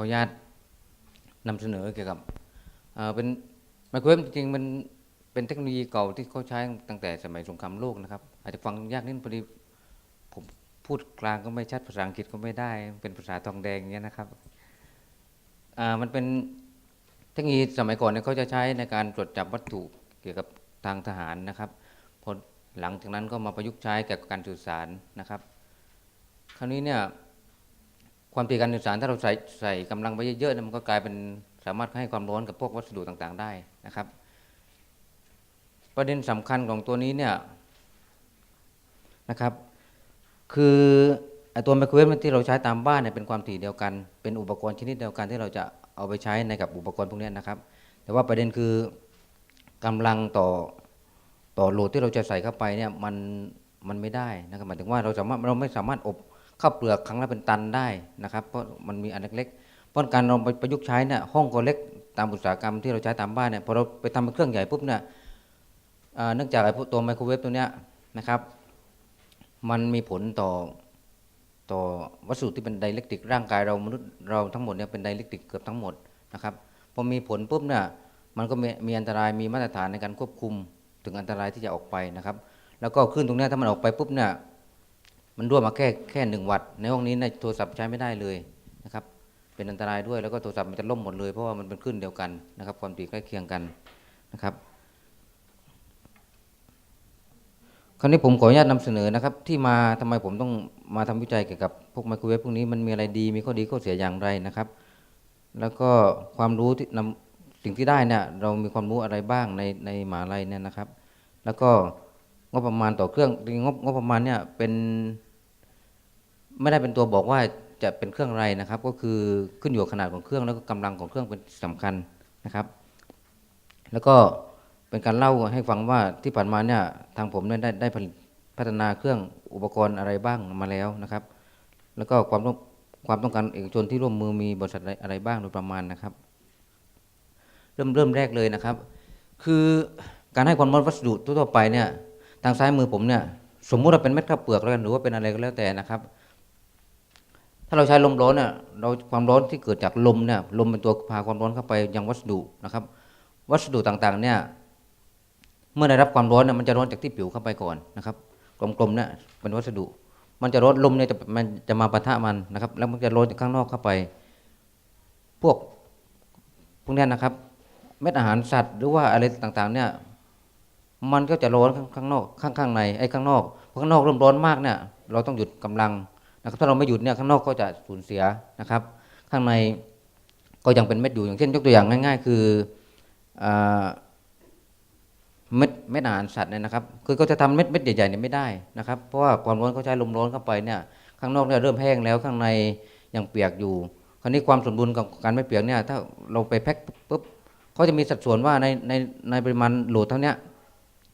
ขออนุญาตนำเสนอเกี่ยวกับเป็นไมโครเวฟจริงๆมันเป็นเทคโนโลยีเก่าที่เขาใช้ตั้งแต่สมัยสงครามโลกนะครับ อาจจะฟังยากนิดพอดีผมพูดกลางก็ไม่ชัดภาษาอังกฤษก็ไม่ได้ เป็นภาษาทองแดงเงี้ยนะครับมันเป็นเทคโนโลยีสมัยก่อนเนี่ยเขาจะใช้ในการตรวจจับวัตถุเกี่ยวกับทางทหารนะครับพอหลังจากนั้นก็มาประยุกต์ใช้เกี่ยวกับการสื่อสารนะครับ คราวนี้เนี่ย ความถี่การสื่อสารถ้าเราใส่ใส่กำลังไปเยอะๆเนี่ยมันก็กลายเป็นสามารถให้ความร้อนกับพวกวัสดุต่างๆ ได้นะครับ ประเด็นสำคัญของตัวนี้เนี่ยนะครับ คือตัวไมโครเวฟที่เราใช้ตามบ้านเนี่ยเป็นความถี่เดียวกัน เป็นอุปกรณ์ชนิดเดียวกันที่เราจะเอาไปใช้ในกับอุปกรณ์พวกนี้นะครับ แต่ว่าประเด็นคือกำลังต่อต่อโหลดที่เราจะใส่เข้าไปเนี่ยมันมันไม่ได้นะครับหมายถึงว่าเราสามารถเราไม่สามารถอบ ข้าวเปลือกครั้งละเป็นตันได้นะครับ เพราะมันมีอันเล็กๆเพราะการเราไปประยุกต์ใช้เนี่ยห้องก็เล็กตามอุตสาหกรรมที่เราใช้ตามบ้านเนี่ยพอเราไปทำเป็นเครื่องใหญ่ปุ๊บเนี่ยเนื่องจากไอ้พวกตัวไมโครเวฟตัวเนี้ยนะครับ มันมีผลต่อต่อวัสดุที่เป็นไดเล็กติก ร่างกายเรามนุษย์เราทั้งหมดเนี่ยเป็นไดเล็กติกเกือบทั้งหมดนะครับพอมีผลปุ๊บเนี่ยมันก็มีมีอันตรายมีมาตรฐานในการควบคุมถึงอันตรายที่จะออกไปนะครับ แล้วก็คลื่นตรงเนี้ยถ้ามันออกไปปุ๊บเนี่ย มันรั่วมาแค่แค่หนึ่งวัตต์ในห้องนี้ในโทรศัพท์ใช้ไม่ได้เลยนะครับ เป็นอันตรายด้วยแล้วก็โทรศัพท์มันจะล่มหมดเลยเพราะว่ามันเป็นคลื่นเดียวกันนะครับ ความถี่ใกล้เคียงกันนะครับ คราวนี้ผมขออนุญาตนำเสนอนะครับ ที่มาทำไมผมต้องมาทำวิจัยเกี่ยวกับพวกไมโครเวฟพวกนี้มันมีอะไรดีมีข้อดีข้อเสียอย่างไรนะครับ แล้วก็ความรู้ที่นำสิ่งที่ได้เนี่ยเรามีความรู้อะไรบ้างในในหมหาลัยเนี่ยนะครับ แล้วก็งบประมาณต่อเครื่องจริงงบงบประมาณเนี่ยเป็น ไม่ได้เป็นตัวบอกว่าจะเป็นเครื่องอะไรนะครับ ก็คือขึ้นอยู่กับขนาดของเครื่องแล้วก็กำลังของเครื่องเป็นสำคัญนะครับ แล้วก็เป็นการเล่าให้ฟังว่าที่ผ่านมาเนี่ยทางผมเนี่ยได้ได้ผลิตพัฒนาเครื่องอุปกรณ์อะไรบ้างมาแล้วนะครับ แล้วก็ความต้องความต้องการเอกชนที่ร่วมมือมีบริษัทอะไรบ้างโดยประมาณนะครับ เริ่มเริ่มแรกเลยนะครับ คือการให้ความร้อนวัสดุทั่วไปเนี่ยทางซ้ายมือผมเนี่ยสมมุติว่าเป็นเม็ดข้าวเปลือกแล้วกันหรือว่าเป็นอะไรก็แล้วแต่นะครับ ถ้าเราใช้ลมร้อนเนี่ยเราความร้อนที่เกิดจากลมเนี่ยลมเป็นตัวพาความร้อนเข้าไปยังวัสดุนะครับ วัสดุต่างๆเนี่ยเมื่อได้รับความร้อนเนี่ยมันจะร้อนจากที่ผิวเข้าไปก่อนนะครับกลมๆเนี่ยเป็นวัสดุ มันจะร้อนลมเนี่ยจะมันจะมาปะทะมันนะครับ แล้วมันจะร้อนจากข้างนอกเข้าไป พวกพวกนี้นะครับ เม็ดอาหารสัตว์หรือว่าอะไรต่างๆเนี่ยมันก็จะร้อนข้างนอกข้างข้างในไอ้ข้างนอกข้างนอกเริ่มร้อนมากเนี่ยเราต้องหยุดกำลัง นะครับถ้าเราไม่หยุดเนี่ยข้างนอกก็จะสูญเสียนะครับ ข้างในก็ยังเป็นเม็ดอยู่อย่างเช่น ยกตัวอย่างง่าย ๆ คืออเม็ดเม็ดอาหารสัตว์เนี่ยนะครับ คือก็จะทำเม็ดเม็ดใหญ่ๆเนี่ยไม่ได้นะครับ เพราะว่าความร้อนเขาใช้ลมร้อนเข้าไปเนี่ยข้างนอกเนี่ยเริ่มแห้งแล้วข้างในยังเปียกอยู่ คราวนี้ความสมดุลของการไม่เปียกเนี่ยถ้าเราไปแพ็คปุ๊บเขาจะมีสัดส่วนว่าในในในปริมาณโหลดเท่านี้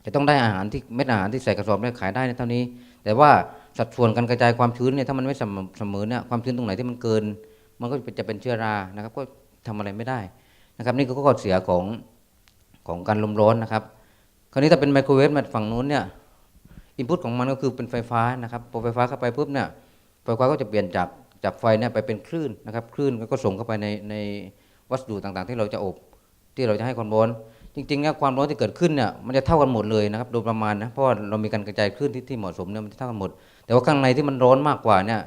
จะต้องได้อาหารที่เม็ดอาหารที่ใส่กระสอบได้ขายได้ในเท่านี้ แต่ว่า สัดส่วนการกระจายความชื้นเนี่ยถ้ามันไม่สมเสมอเนี่ยความชื้นตรงไหนที่มันเกิน มันก็จะเป็นเชื้อรานะครับ ก็ทำอะไรไม่ได้นะครับ นี่คือข้อเสียของของการลมร้อนนะครับ คราวนี้ถ้าเป็นไมโครเวฟมาฝั่งนู้นเนี่ยอินพุตของมันก็คือเป็นไฟฟ้านะครับพอไฟฟ้าเข้าไปปุ๊บเนี่ยไฟฟ้าก็จะเปลี่ยนจากจากไฟเนี่ยไปเป็นคลื่นนะครับคลื่นก็ส่งเข้าไปในในวัสดุต่างๆ ที่เราจะอบที่เราจะให้ความร้อน จริงๆเนี่ยความร้อนที่เกิดขึ้นเนี่ยมันจะเท่ากันหมดเลยนะครับโดยประมาณนะเพราะว่าเรามีการกระจายคลื่นที่ที่เหมาะสมเนี่ยมันจะเท่ากันหมด แต่ว่าข้างในที่มันร้อนมากกว่าเนี่ย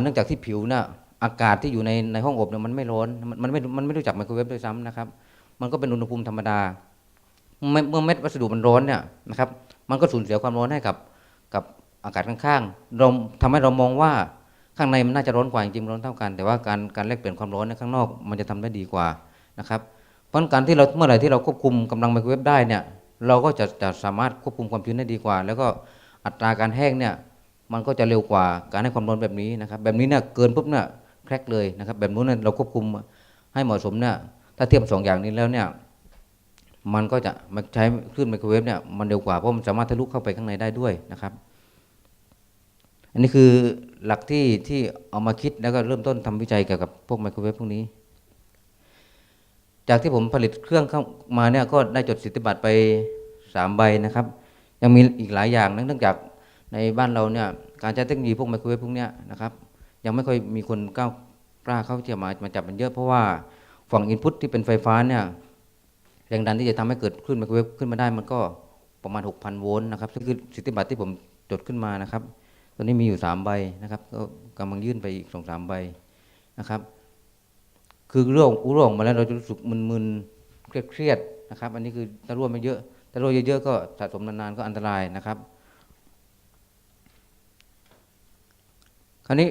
เนื่องจากที่ผิวเนี่ยอากาศที่อยู่ในในห้องอบเนี่ยมันไม่ร้อนมันมันไม่มันไม่รู้จักไมโครเวฟด้วยซ้ำนะครับ มันก็เป็นอุณหภูมิธรรมดา เมื่อเม็ดวัสดุมันร้อนเนี่ยนะครับ มันก็สูญเสียความร้อนให้กับกับอากาศข้างๆเราทำให้เรามองว่าข้างในมันน่าจะร้อนกว่าจริงร้อนเท่ากัน แต่ว่าการการแลกเปลี่ยนความร้อนในข้างนอกมันจะทำได้ดีกว่านะครับเพราะงั้นการที่เราเมื่อไหร่ที่เราควบคุมกำลังไมโครเวฟได้เนี่ยเราก็จะจะสามารถควบคุมความชื้นได้ดีกว่า แล้วก็ อัตราการแห้งเนี่ยมันก็จะเร็วกว่าการให้ความร้อนแบบนี้นะครับ แบบนี้เนี่ยเกินปุ๊บเนี่ยแครกเลยนะครับ แบบนู้นเนี่ยเราควบคุมให้เหมาะสมเนี่ยถ้าเทียบสองอย่างนี้แล้วเนี่ยมันก็จะมาใช้คลื่นไมโครเวฟเนี่ยมันเร็วกว่าเพราะมันสามารถทะลุเข้าไปข้างในได้ด้วยนะครับ อันนี้คือหลักที่ที่เอามาคิดแล้วก็เริ่มต้นทำวิจัยเกี่ยวกับพวกไมโครเวฟพวกนี้ จากที่ผมผลิตเครื่องเข้ามาเนี่ยก็ได้จดสิทธิบัตรไปสามใบนะครับ ยังมีอีกหลายอย่างนะเนื่องจากในบ้านเราเนี่ยการใช้เทคโนโลยีพวกไมโครเวฟพวกเนี้ยนะครับยังไม่ค่อยมีคนก้าวกล้าเข้าที่จะมามาจับมันเยอะเพราะว่าฝั่งอินพุตที่เป็นไฟฟ้าเนี่ยแรงดันที่จะทำให้เกิดคลื่นไมโครเวฟขึ้นมาได้มันก็ประมาณ 6,000 โวลต์นะครับซึ่งคือสิทธิบัตรที่ผมจดขึ้นมานะครับตอนนี้มีอยู่ 3 ใบนะครับก็กำลังยื่นไปอีกสองสามใบนะครับ คือเรื่องร่วงมาแล้วเราจะรู้สึกมึนๆเครียดๆนะครับ อันนี้คือถ้าร่วงไม่เยอะ ถ้าร่วงเยอะๆก็สะสมนานๆก็อันตรายนะครับ คราวนี้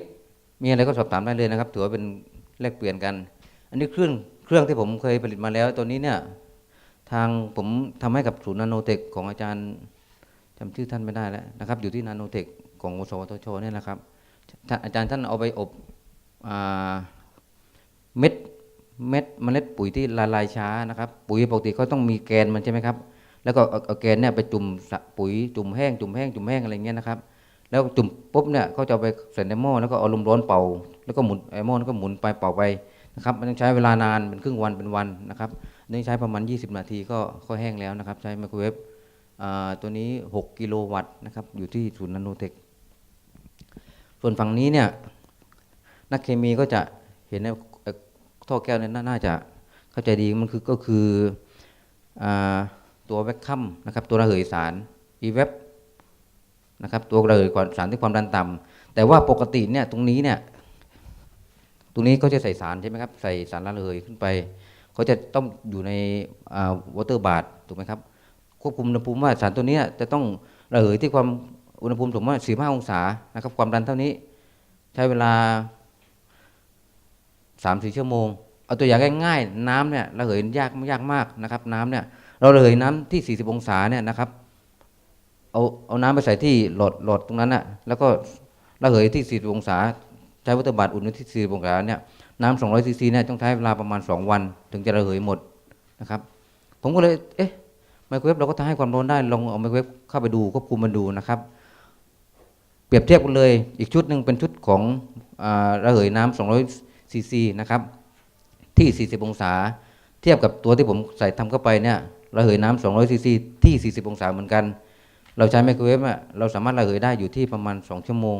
มีอะไรก็สอบถามได้เลยนะครับถือว่าเป็นแลกเปลี่ยนกัน อันนี้เครื่องเครื่องที่ผมเคยผลิตมาแล้วตัวนี้เนี่ยทางผมทำให้กับศูนย์นาโนเทคของอาจารย์จำชื่อท่านไม่ได้แล้วนะครับ อยู่ที่นาโนเทคของวสวทชเนี่ยนะครับ อาจารย์ท่านเอาไปอบอเม็ดเม็ดเมล็ดปุ๋ยที่ละลายช้านะครับ ปุ๋ยปกติเขาต้องมีแกนมันใช่ไหมครับ แล้วก็เอาแกนเนี่ยไปจุ่มปุ๋ยจุ่มแห้งจุ่มแห้งจุ่มแห้งอะไรเงี้ยนะครับ แล้วจุ่มปุ๊บเนี่ยเขาจะไปใส่ในหม้อแล้วก็เอาลมร้อนเป่า แล้วก็หมุนไอ้หม้อนั้นก็หมุนไปเป่าไปนะครับมันต้องใช้เวลานานเป็นครึ่งวันเป็นวันนะครับนี่ใช้ประมาณ 20 นาทีก็ก็แห้งแล้วนะครับ ใช้ไมโครเวฟตัวนี้ 6 กิโลวัตต์นะครับอยู่ที่ศูนย์นาโนเทคส่วนฝั่งนี้เนี่ยนักเคมีก็จะเห็นในท่อแก้วเนี่ยน่าจะเข้าใจดีมันคือก็คืออ ตัวแวคคัมนะครับ ตัวระเหยสาร e v a p นะครับ ตัวระเหยสารที่ความดันต่ำแต่ว่าปกติเนี่ยตรงนี้เนี่ย ตรงนี้เขาจะใส่สารใช่ไหมครับ ใส่สารระเหยขึ้นไปเขาจะต้องอยู่ในวอเตอร์บาร์ถูกไหมครับควบคุมอุณหภูมิว่าสารตัวนี้จะต้องระเหยที่ความอุณหภูมิสมมติว่า45องศานะครับ ความดันเท่านี้ ใช้เวลา3-4ชั่วโมงเอาตัวอย่างง่ายๆ น้ำเนี่ยระเหยยากยากมากนะครับ น้ำเนี่ย เราระเหยน้ำที่ 40 องศาเนี่ยนะครับเอาเอาน้ำไปใส่ที่หลอดหลอดตรงนั้นน่ะแล้วก็ระเหยที่ 40 องศา ใช้วัตถุบาทอุ่นที่ 40 องศาเนี่ยน้ำ200ซีซีเนี่ยต้องใช้เวลาประมาณ 2 วัน ถึงจะระเหยหมดนะครับ ผมก็เลยเอ๊ะไมโครเวฟเราก็ทำให้ความร้อนได้ลองเอาไมโครเวฟเข้าไปดูควบคุมมันดูนะครับ เปรียบเทียบกันเลยอีกชุดหนึ่งเป็นชุดของอระเหยน้ำ200ซีซีนะครับที่ 40 องศา เทียบกับตัวที่ผมใส่ทำเข้าไปเนี่ย ระเหยน้ำ200ซีซีที่ 40 องศาเหมือนกัน เราใช้ไมโครเวฟอะเราสามารถระเหยได้อยู่ที่ประมาณ 2 ชั่วโมง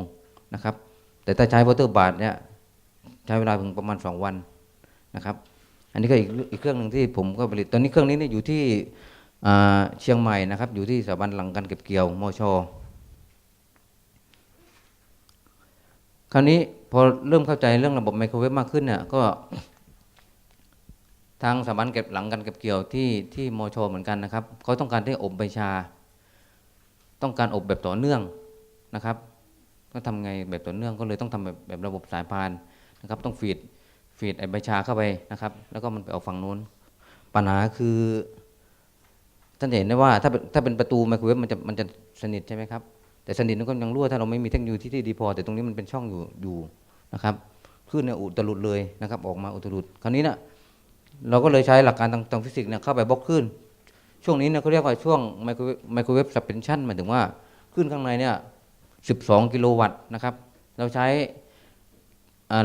นะครับ แต่ถ้าใช้วอเตอร์บาทเนี่ยใช้เวลาถึงประมาณ 2 วันนะครับ อันนี้ก็อีกอีกเครื่องหนึ่งที่ผมก็ผลิต ตอนนี้เครื่องนี้เนี่ยอยู่ที่เชียงใหม่นะครับ อยู่ที่สถาบันหลังการเก็บเกี่ยวมชคราวนี้พอเริ่มเข้าใจเรื่องระบบไมโครเวฟมากขึ้นเนี่ยก็ ทางสถาบันเก็บหลังการเก็บเกี่ยวที่ที่มชเหมือนกันนะครับเขาต้องการที่อบใบชา ต้องการอบแบบต่อเนื่องนะครับก็ทำไงแบบต่อเนื่องก็เลยต้องทำแบบแบบระบบสายพานนะครับต้องฟีดฟีดไอใบชาเข้าไปนะครับ แล้วก็มันไปเอาฝั่งนู้น ปัญหาคือท่านเห็นได้ว่าถ้าถ้าเป็นประตูไมโครเวฟมันจะมันจะสนิทใช่ไหมครับแต่สนิทมันก็ยังรั่วถ้าเราไม่มีเทคโนโลยีที่ดีพอ แต่ตรงนี้มันเป็นช่องอยู่อยู่นะครับคลื่นเนี่ยอุตลุดเลยนะครับ ออกมาอุตลุดคราวนี้เนี่ย เราก็เลยใช้หลักการทางทางฟิสิกส์เนี่ยเข้าไปบล็อกคลื่นช่วงนี้เนี่ยเขาเรียกว่าช่วงไมโครไมโครเวฟสับเพนชันหมายถึงว่าคลื่นข้างในเนี่ย 12 กิโลวัตต์นะครับ เราใช้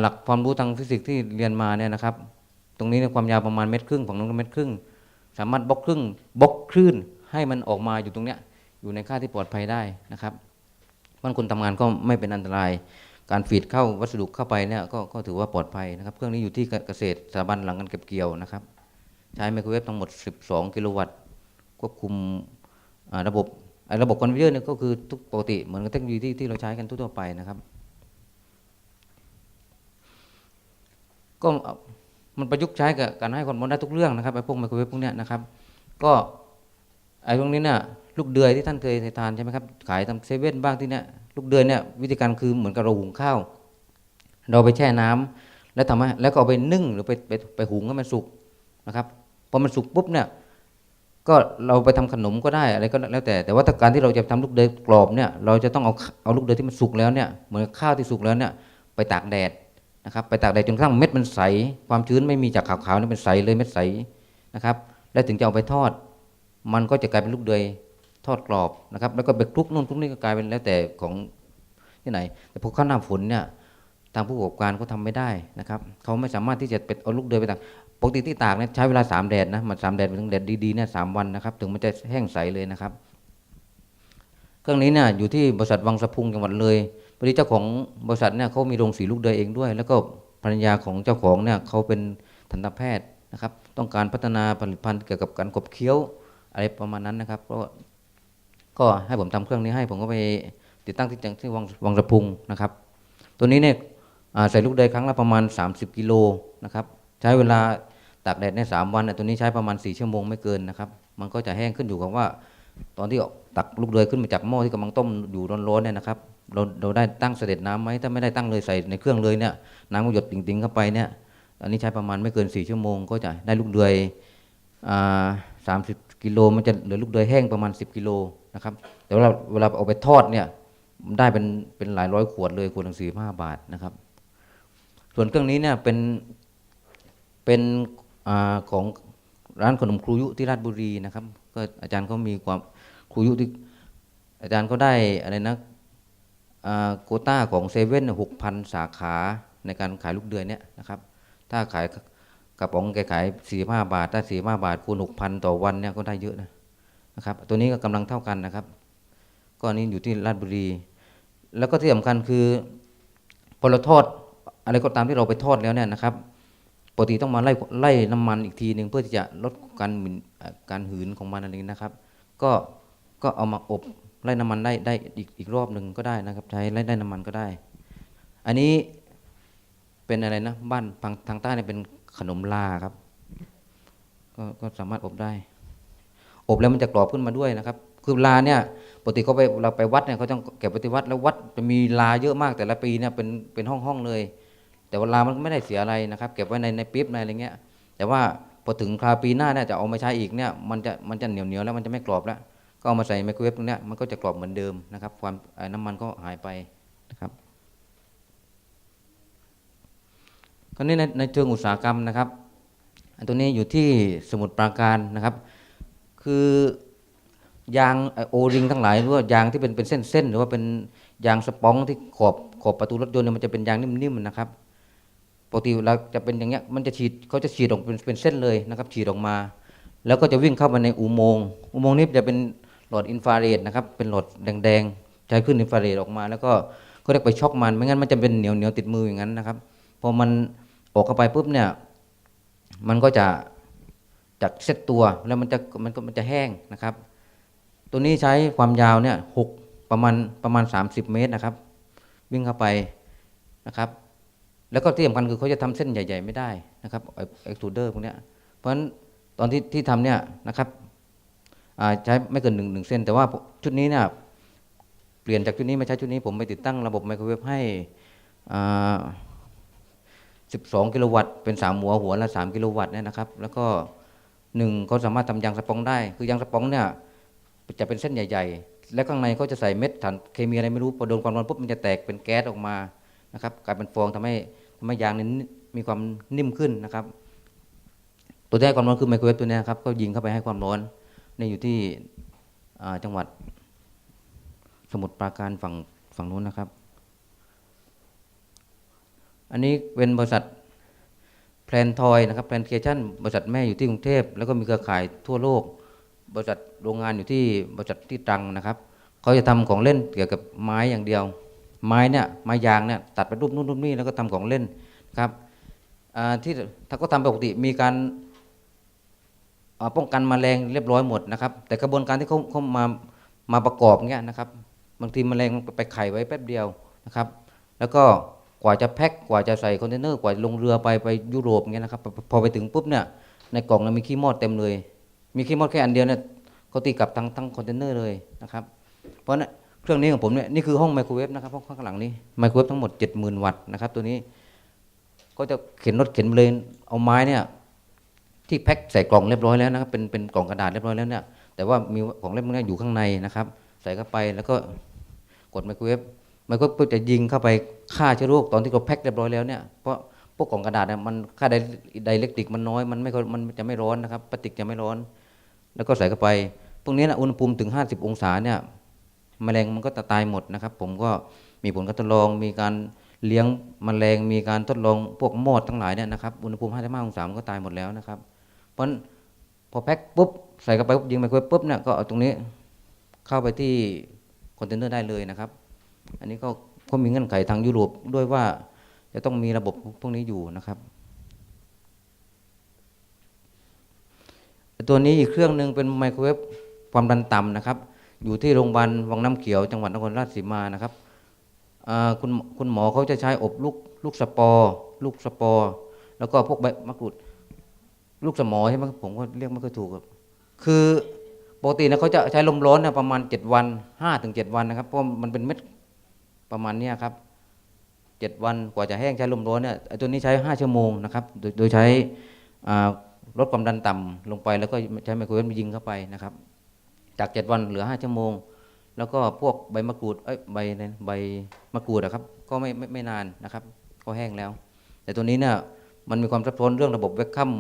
หลักความรู้ทางฟิสิกส์ที่เรียนมาเนี่ยนะครับ ตรงนี้เนี่ยความยาวประมาณเมตรครึ่งฝั่งนู้นก็เมตรครึ่ง สามารถบล็อกครึ่งบล็อกคลื่นให้มันออกมาอยู่ตรงเนี้ยอยู่ในค่าที่ปลอดภัยได้นะครับมันคนทำงานก็ไม่เป็นอันตราย การฟีดเข้าวัสดุเข้าไปเนี่ยก็ก็ถือว่าปลอดภัยนะครับ เครื่องนี้อยู่ที่เกษตรสถาบันหลังการเก็บเกี่ยวนะครับ ใช้ไมโครเวฟทั้งหมด 12 กิโลวัตต์ควบคุมระบบระบบคอนเวอร์เนี่ยก็คือทุกปกติเหมือนกับเทคโนโลยีที่ที่เราใช้กันทั่วไปนะครับ ก็มันประยุกต์ใช้กับการให้ความร้อนได้ทุกเรื่องนะครับไอ้พวกไมโครเวฟพวกเนี้ยนะครับ ก็ไอ้พวกนี้เนี่ยลูกเดือยที่ท่านเคยทานใช่ไหมครับขายตามเซเว่นบ้างที่เนี่ย ลูกเดือยเนี่ยวิธีการคือเหมือนกับเราหุงข้าว เราไปแช่น้ำแล้วทำให้แล้วก็เอาไปนึ่งหรือไปไปไปหุงให้มันสุกนะครับพอมันสุกปุ๊บเนี่ยก็เราไปทำขนมก็ได้อะไรก็แล้วแต่ แต่ว่าการที่เราจะทำลูกเดือยกรอบเนี่ยเราจะต้องเอาเอาลูกเดือยที่มันสุกแล้วเนี่ยเหมือนข้าวที่สุกแล้วเนี่ยไปตากแดดนะครับไปตากแดดจนกระทั่งเม็ดมันใส ความชื้นไม่มีจากขาวๆนี่เป็นใสเลยเม็ดใสนะครับ แล้วถึงจะเอาไปทอด มันก็จะกลายเป็นลูกเดือย ทอดกรอบนะครับ แล้วก็ไปคลุกนู่นคลุกนี่ก็กลายเป็นแล้วแต่ของที่ไหน แต่พอข้าวหน้าฝนเนี่ยทางผู้ประกอบการเขาทำไม่ได้นะครับเขาไม่สามารถที่จะไปเอาลูกเดือยไปตากปกติที่ตากเนี่ยใช้เวลาสามแดดนะมันสามแดดถึงแดดดีๆเนี่ยสามวันนะครับ ถึงมันจะแห้งใสเลยนะครับ เครื่องนี้เนี่ยอยู่ที่บริษัทวังสะพุงจังหวัดเลยพอดีเจ้าของบริษัทเนี่ยเขามีโรงสีลูกเดือยเองด้วย แล้วก็ภรรยาของเจ้าของเนี่ยเขาเป็นทันตแพทย์นะครับ ต้องการพัฒนาผลิตภัณฑ์เกี่ยวกับการกบเคี้ยวอะไรประมาณนั้นนะครับก็ ก็ให้ผมทำเครื่องนี้ให้ ผมก็ไปติดตั้งที่จังที่วังวังสะพุงนะครับ ตัวนี้เนี่ยใส่ลูกเดยครั้งละประมาณ 30 กิโลนะครับใช้เวลาตากแดดในสามวันตัวนี้ใช้ประมาณ 4 ชั่วโมงไม่เกินนะครับ มันก็จะแห้งขึ้นอยู่กับว่า ตอนที่ออกตักลูกเดยขึ้นมาจากหม้อที่กำลังต้มอยู่ร้อนๆเนี่ยนะครับเราเราได้ตั้งเสด็จน้ำไหมถ้าไม่ได้ตั้งเลยใส่ในเครื่องเลยเนี่ยน้ำก็หยดติ่งๆเข้าไปเนี่ยอันนี้ใช้ประมาณไม่เกิน 4 ชั่วโมง ก็จะได้ลูกเดยอ่าสามสิบ กิโลมันจะเหลือลูกเดยแห้งประมาณ 10 กิโลนะครับแต่เวลาเวลาเอาไปทอดเนี่ยได้เป็นเป็นหลายร้อยขวดเลยขวดละสี่ห้าบาทนะครับ ส่วนเครื่องนี้เนี่ยเป็นเป็นอของร้านขนมครูยุที่ราชบุรีนะครับ ก็อาจารย์เขามีความครูยุที่อาจารย์ก็ได้อะไรนะโคต้าของเซเว่นหกพันสาขาในการขายลูกเดือยเนี่ยนะครับ ถ้าขาย กระป๋องแกขายสี่ห้าบาท ถ้าสี่ห้าบาทคูณหกพันต่อวันเนี่ยก็ได้เยอะนะนะครับ ตัวนี้ก็กำลังเท่ากันนะครับก็อนนี้อยู่ที่ราชบุรี แล้วก็ที่สำคัญคือพอเราทอดอะไรก็ตามที่เราไปทอดแล้วเนี่ยนะครับปกติต้องมาไล่ไล่น้ำมันอีกทีหนึ่งเพื่อที่จะลดการหมิ่นการหืนของมันอะไรนี้นะครับ ก็ก็เอามาอบไล่น้ำมันได้ได้อีกอีกรอบหนึ่งก็ได้นะครับ ใช้ไล่ได้น้ำมันก็ได้ อันนี้เป็นอะไรนะบ้านทางทางใต้เนี่ยเป็น ขนมลาครับ ก็ก็สามารถอบได้ อบแล้วมันจะกรอบขึ้นมาด้วยนะครับ คือลาเนี่ยปกติเขาไปเราไปวัดเนี่ยเขาต้องเก็บปฏิวัติแล้ววัดจะมีลาเยอะมากแต่ละปีเนี่ยเป็นเป็นห้องห้องๆเลย แต่ว่าลามันไม่ได้เสียอะไรนะครับ เก็บไว้ในในปิ๊บในอะไรเงี้ย แต่ว่าพอถึงคราวปีหน้าเนี่ยจะเอามาใช้อีกเนี่ยมันจะมันจะเหนียวเหนียวๆแล้วมันจะไม่กรอบแล้ว ก็เอามาใส่ไมโครเวฟตรงเนี้ยมันก็จะกรอบเหมือนเดิมนะครับ ความน้ำมันก็หายไปนะครับ นี้ในในเชิงอุตสาหกรรมนะครับ อันตัวนี้อยู่ที่สมุทรปราการนะครับ คือยางโอริงทั้งหลายหรือว่ายางที่เป็นเป็นเส้นๆหรือว่าเป็นยางสปองที่ขอบขอบประตูรถยนต์เนี่ยมันจะเป็นยางนิ่มๆนะครับปกติเราจะเป็นอย่างเงี้ยมันจะฉีดเขาจะฉีดออกเป็นเป็นเส้นเลยนะครับ ฉีดออกมา แล้วก็จะวิ่งเข้ามาในอุโมงค์อุโมงค์นี้จะเป็นหลอดอินฟราเรดนะครับเป็นหลอดแดงๆใช้ขึ้นอินฟราเรดออกมา แล้วก็ก็เรียกไปช็อกมันไม่งั้นมันจะเป็นเหนียวเหนียวติดมืออย่างนั้นนะครับพอมัน ออกเข้าไปปุ๊บเนี่ย มันก็จะจากเซตตัวแล้วมันจะมันก็มันจะแห้งนะครับ ตัวนี้ใช้ความยาวเนี่ยหกประมาณประมาณ 30 เมตรนะครับ วิ่งเข้าไปนะครับ แล้วก็ที่สำคัญคือเขาจะทำเส้นใหญ่ ๆ ไม่ได้นะครับเอ็กซ์ตูเดอร์พวกเนี้ยเพราะฉะนั้นตอนที่ที่ทำเนี่ยนะครับใช้ไม่เกินหนึ่งหนึ่งเส้น แต่ว่าชุดนี้เนี่ยเปลี่ยนจากชุดนี้มาใช้ชุดนี้ผมไปติดตั้งระบบไมโครเวฟให้อ่า 12 กิโลวัตต์เป็น 3 หัวหัวละ 3 กิโลวัตต์เนี่ยนะครับ แล้วก็หนึ่งเขาสามารถทำยางสปองได้ คือยางสปองเนี่ยจะเป็นเส้นใหญ่ ๆ และข้างในเขาจะใส่เม็ดถันเคมีอะไรไม่รู้พอโดนความร้อนปุ๊บมันจะแตกเป็นแก๊สออกมานะครับกลายเป็นฟองทำให้ทำให้ยางนี้มีความนิ่มขึ้นนะครับ ตัวที่ให้ความร้อนคือไมโครเวฟตัวนี้ยครับก็ยิงเข้าไปให้ความร้อนนี่อยู่ที่จังหวัดสมุทรปราการฝั่งฝั่งนู้นนะครับ อันนี้เป็นบริษัทแพลนทอยนะครับแพลนเคชั่นบริษัทแม่อยู่ที่กรุงเทพ แล้วก็มีเครือข่ายทั่วโลก บริษัทโรงงานอยู่ที่บริษัทที่ตรังนะครับเขาจะทำของเล่นเกี่ยวกับไม้อย่างเดียว ไม้เนี่ยไม้ยางเนี่ยตัดเป็นรูปนู่นรูปนี่แล้วก็ทำของเล่นครับที่ถ้าก็ทำปกติมีการป้องกันแมลงเรียบร้อยหมดนะครับ แต่กระบวนการที่เขาเขามามาประกอบเงี้ยนะครับ บางทีแมลงไปไข่ไว้แป๊บเดียวนะครับ แล้วก็ กว่าจะแพ็คกว่าจะใส่คอนเทนเนอร์กว่าลงเรือไปไปยุโรปเงี้ยนะครับพอไปถึงปุ๊บเนี่ยในกล่องเนี่ยมีขี้มอดเต็มเลย มีขี้มอดแค่อันเดียวเนี่ยเขาตีกลับทั้งทั้งคอนเทนเนอร์เลยนะครับเพราะนั้นเครื่องนี้ของผมเนี่ยนี่คือห้องไมโครเวฟนะครับห้องข้างหลังนี้ไมโครเวฟทั้งหมด 70,000 วัตต์นะครับตัวนี้ก็จะเข็นรถเข็นเลยเอาไม้เนี่ยที่แพ็คใส่กล่องเรียบร้อยแล้วนะครับเป็นเป็นกล่องกระดาษเรียบร้อยแล้วเนี่ยแต่ว่ามีของเล่นพวกนี้อยู่ข้างในนะครับ ใส่เข้าไปแล้วก็กดไมโครเวฟ มโครเวฟจะยิงเข้าไปฆ่าเชื้อโรคตอนที่เราแพ็คเรียบร้อยแล้วเนี่ยเพราะพวกกล่องกระดาษเนี่ยมันค่าไดไดเล็กติกมันน้อยมันไม่ค่อยมันจะไม่ร้อนนะครับพลาสติกจะไม่ร้อน แล้วก็ใส่เข้าไป พวกนี้นะอุณหภูมิถึง 50 องศาเนี่ยแมลงมันก็จะตายหมดนะครับ ผมก็มีผลการทดลอง มีการเลี้ยงแมลงมีการทดลองพวกมอดทั้งหลายเนี่ยนะครับอุณหภูมิ55องศามันก็ตายหมดแล้วนะครับ เพราะนั้นพอแพ็คปุ๊บใส่เข้าไปปุ๊บยิงไมโครปุ๊บเนี่ยก็เอาตรงนี้เข้าไปที่คอนเทนเนอร์ได้เลยนะครับ อันนี้ก็ก็มีเงื่อนไขทางยุโรปด้วยว่าจะต้องมีระบบพวกนี้อยู่นะครับ ตัวนี้อีกเครื่องหนึ่งเป็นไมโครเวฟความดันต่ำนะครับ อยู่ที่โรงพยาบาลวังน้ำเขียวจังหวัดนครราชสีมานะครับคุณคุณหมอเขาจะใช้อบลูกลูกสปอร์ลูกสปอร์แล้วก็พวกใบมะกรูด ลูกสมอใช่ไหมผมก็เรียกไม่ค่อยถูกครับ คือปกตินะเขาจะใช้ลมร้อนนะประมาณ 7 วัน5ถึง7วันนะครับเพราะมันเป็นเม็ด ประมาณนี้ครับ7วันกว่าจะแห้งใช้ลมร้อนเนี่ยตัวนี้ใช้5ชั่วโมงนะครับโดยโดยใช้ลดความดันต่ำลงไป แล้วก็ใช้ไมโครเวฟยิงเข้าไปนะครับ จาก7วันเหลือ5ชั่วโมง แล้วก็พวกใบมะกรูดเอ้ยใบอะไรนใบมะกรูดนะครับก็ไม่ไม่ไม่นานนะครับ ก็แห้งแล้ว แต่ตัวนี้เนี่ยมันมีความซับซ้อนเรื่องระบบเวกคัม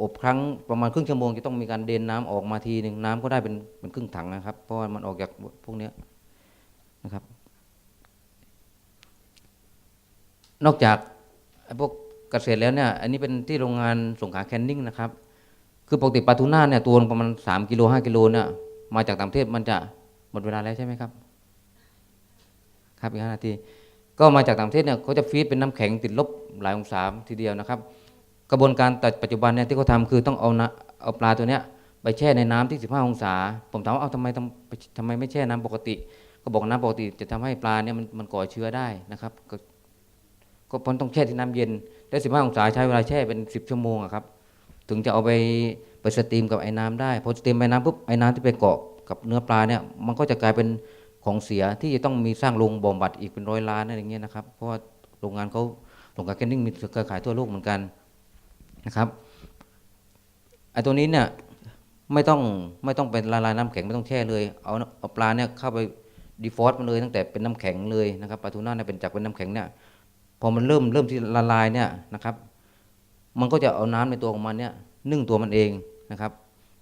อบครั้งประมาณครึ่งชั่วโมงจะต้องมีการเดนน้ำออกมาทีหนึ่งน้ำก็ได้เป็นเป็นครึ่งถังนะครับ เพราะว่ามันออกจากพวกเนี้ย นะครับ นอกจากไอพวกเกษตรแล้วเนี่ย อันนี้เป็นที่โรงงานสงขาแคนนิ่งนะครับ คือปกติปลาทูน่าเนี่ยตัวประมาณสามกิโลห้ากิโลเนี่ยมาจากต่างประเทศมันจะหมดเวลาแล้วใช่ไหมครับ ครับอีกห้านาทีก็มาจากต่างประเทศเนี่ยเขาจะฟีดเป็นน้ำแข็งติดลบหลายองศาทีเดียวนะครับ กระบวนการแต่ปัจจุบันเนี่ยที่เขาทำคือต้องเอานะเอาปลาตัวเนี้ยไปแช่ในน้ำที่ 15 องศา ผมถามว่าเอาทำไมทำทำไมไม่แช่น้ำปกติ ก็บอกน้ำปกติจะทำให้ปลาเนี่ยมันมันก่อเชื้อได้นะครับก็ก็เพราะต้องแช่ที่น้ำเย็น ได้15องศาใช้เวลาแช่เป็น10ชั่วโมงอะครับ ถึงจะเอาไปไปสตรีมกับไอ้น้ำได้พอสตรีมไอ้น้ำปุ๊บไอ้น้ำที่ไปเกาะกับเนื้อปลาเนี่ยมันก็จะกลายเป็นของเสียที่จะต้องมีสร้างโรงบ่มบัดอีกเป็นร้อยล้านอะไรเงี้ยนะครับ เพราะว่าโรงงานเขาโรงงานแกนนิ่งมีเครือข่ายทั่วโลกเหมือนกันนะครับไอ้ตัวนี้เนี่ยไม่ต้องไม่ต้องเป็นละลายน้ำแข็งไม่ต้องแช่เลย เอาเอาปลาเนี่ยเข้าไป ดีฟอสมันเลยตั้งแต่เป็นน้ำแข็งเลยนะครับปลาทูน่าเนี่ยเป็นจากเป็นน้ำแข็งเนี่ยพอมันเริ่มเริ่มที่ละลายเนี่ยนะครับ มันก็จะเอาน้ำในตัวของมันเนี่ยนึ่งตัวมันเองนะครับ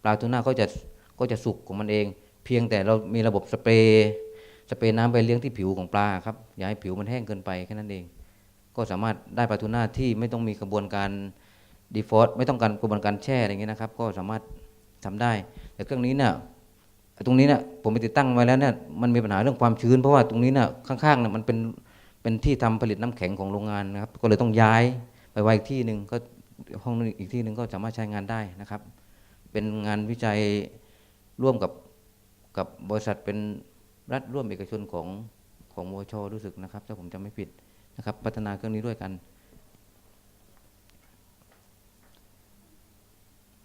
ปลาทูน่าก็จะก็จะสุกของมันเอง เพียงแต่เรามีระบบสเปรย์สเปรย์น้ำไปเลี้ยงที่ผิวของปลาครับอย่าให้ผิวมันแห้งเกินไปแค่นั้นเอง ก็สามารถได้ปลาทูน่าที่ไม่ต้องมีกระบวนการดีฟอสไม่ต้องการกระบวนการแช่อะไรเงี้ยนะครับ ก็สามารถทำได้ แต่เครื่องนี้เนี่ย ตรงนี้เนี่ยผมไปติดตั้งไว้แล้วเนี่ยมันมีปัญหาเรื่องความชื้น เพราะว่าตรงนี้เนี่ยข้างๆเนี่ยมันเป็นเป็นที่ทำผลิตน้ำแข็งของโรงงานนะครับ ก็เลยต้องย้ายไปไว้อีกที่หนึ่งก็ห้องนึงอีกที่หนึ่งก็สามารถใช้งานได้นะครับ เป็นงานวิจัยร่วมกับกับบริษัทเป็นรัฐร่วมเอกชนของของมชรู้สึกนะครับ ถ้าผมจำไม่ผิดนะครับ พัฒนาเครื่องนี้ด้วยกัน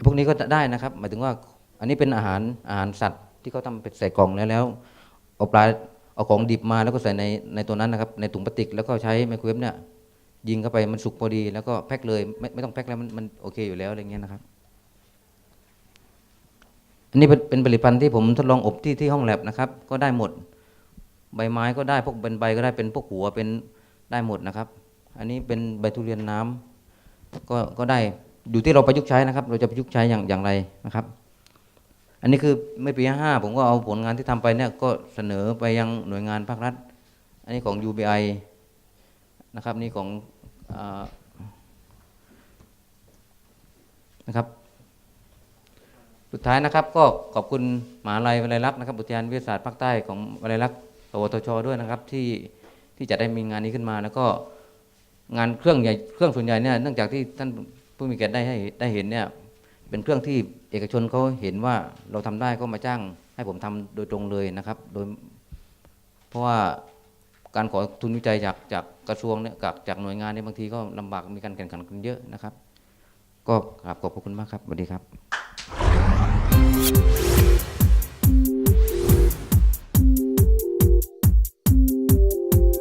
พวกนี้ก็ได้นะครับ หมายถึงว่าอันนี้เป็นอาหารอาหารสัตว์ ที่เขาทำเป็นใส่กล่องแล้วแล้วเอาปลาเอาของดิบมาแล้วก็ใส่ในในตัวนั้นนะครับ ในถุงพลาสติกแล้วก็ใช้ไมโครเวฟเนี่ยยิงเข้าไปมันสุกพอดี แล้วก็แพ็คเลยไม่ไม่ต้องแพ็คแล้วมันมันโอเคอยู่แล้วอะไรเงี้ยนะครับ อันนี้เป็นเป็นผลิตภัณฑ์ที่ผมทดลองอบที่ที่ห้องแลบนะครับ ก็ได้หมด ใบไม้ก็ได้พวกเป็นใบก็ได้เป็นพวกหัวเป็นได้หมดนะครับ อันนี้เป็นใบทุเรียนน้ำก็ก็ได้อยู่ที่เราประยุกต์ใช้นะครับ เราจะประยุกต์ใช้อย่างอย่างไรนะครับ อันนี้คือเมื่อปีห้าผมก็เอาผลงานที่ทำไปเนี่ยก็เสนอไปยังหน่วยงานภาครัฐ อันนี้ของ UBI นะครับนี่ของอนะครับสุดท้ายนะครับก็ขอบคุณมหาลัยวิไลลักษณ์นะครับอุทยานวิทยาศาสตร์ภาคใต้ของวิไลลักษณ์สวทช ด้วยนะครับที่ที่จะได้มีงานนี้ขึ้นมาแล้วก็งานเครื่องใหญ่เครื่องส่วนใหญ่เนี่ยเนื่องจากที่ท่านผู้มีเกียรติได้ให้ได้เห็นเนี่ยเป็นเครื่องที่ เอกชนเขาเห็นว่าเราทำได้ก็มาจ้างให้ผมทำโดยตรงเลยนะครับ โดย เพราะว่าการขอทุนวิจัยจากจากกระทรวงเนี่ยจากจากหน่วยงานเนี่ยบางทีก็ลำบากมีการแข่งขันกันเยอะนะครับ ก็กราบขอบพระคุณมากครับสวัสดีครับ